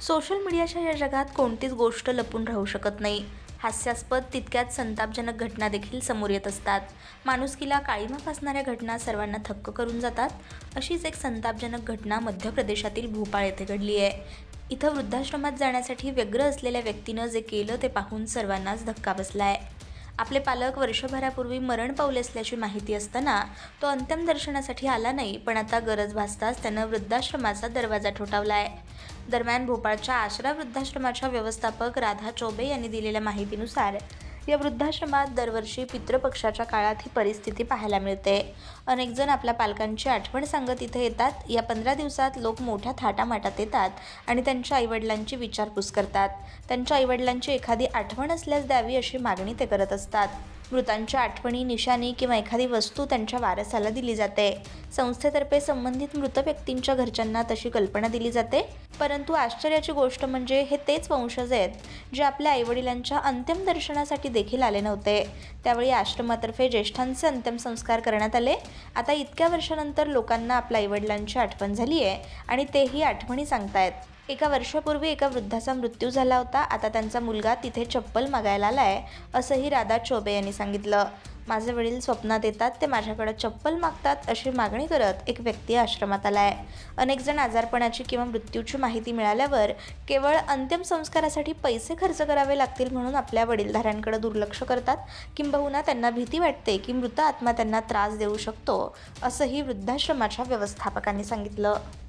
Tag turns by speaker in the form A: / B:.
A: Social मीडियाच्या या जगात कोणतीच गोष्ट लपून राहू शकत नाही. हास्यास्पद तितक्याच संतापजनक घटना देखील समोर येत असतात. माणुसकीला काळीमा फासणाऱ्या घटना सर्वांना थक्क करून जातात. अशीच एक संतापजनक घटना मध्य प्रदेशातील भोपाळ येथे घडली आहे. इथं वृद्धाश्रमात जाण्यासाठी व्यग्र असलेल्या व्यक्तीनं जे केलं ते पाहून सर्वांनाच धक्का बसला आहे आपले पालक वर्षभरापूर्वी मरण पावले असल्याची माहिती असताना तो अंतिम दर्शनासाठी आला नाही पण आता गरज भासताच त्यानं वृद्धाश्रमाचा दरवाजा ठोठावला आहे दरम्यान भोपाळच्या आश्रा वृद्धाश्रमाच्या व्यवस्थापक राधा चौबे यांनी दिलेल्या माहितीनुसार या वृद्धाश्रमात दरवर्षी पितृपक्षाच्या काळात ही परिस्थिती पाहायला मिळते. अनेक जण आपल्या पालकांची आठवण सांगत इथे येतात. या पंधरा दिवसात लोक मोठ्या थाटामाटात येतात आणि त्यांच्या आईवडिलांची विचारपूस करतात. त्यांच्या आईवडिलांची एखादी आठवण असल्यास द्यावी अशी मागणी ते करत असतात. मृतांच्या आठवणी निशाणी किंवा एखादी वस्तू त्यांच्या वारसाला दिली जाते. संस्थेतर्फे संबंधित मृत व्यक्तींच्या घरच्यांना तशी कल्पना दिली जाते. परंतु आश्चर्याची गोष्ट म्हणजे हे तेच वंशज आहेत जे आपल्या आईवडिलांच्या अंतिम दर्शनासाठी देखील आले नव्हते. त्यावेळी आश्रमातर्फे ज्येष्ठांचे अंतिम संस्कार करण्यात आले. आता इतक्या वर्षानंतर लोकांना आपल्या आईवडिलांची आठवण झाली आहे आणि तेही आठवणी सांगतायत. एका वर्षापूर्वी एका वृद्धाचा मृत्यू झाला होता. आता त्यांचा मुलगा तिथे चप्पल मागायला आला आहे असंही राधा चोबे यांनी सांगितलं. माझे वडील स्वप्नात येतात ते माझ्याकडे चप्पल मागतात अशी मागणी करत एक व्यक्ती आश्रमात आलाय अनेक जण आजारपणाची किंवा मृत्यूची माहिती मिळाल्यावर केवळ अंतिम संस्कारासाठी पैसे खर्च करावे लागतील म्हणून आपल्या वडीलधाऱ्यांकडे दुर्लक्ष करतात. किंबहुना त्यांना भीती वाटते की मृत आत्मा त्यांना त्रास देऊ शकतो असंही वृद्धाश्रमाच्या व्यवस्थापकांनी सांगितलं.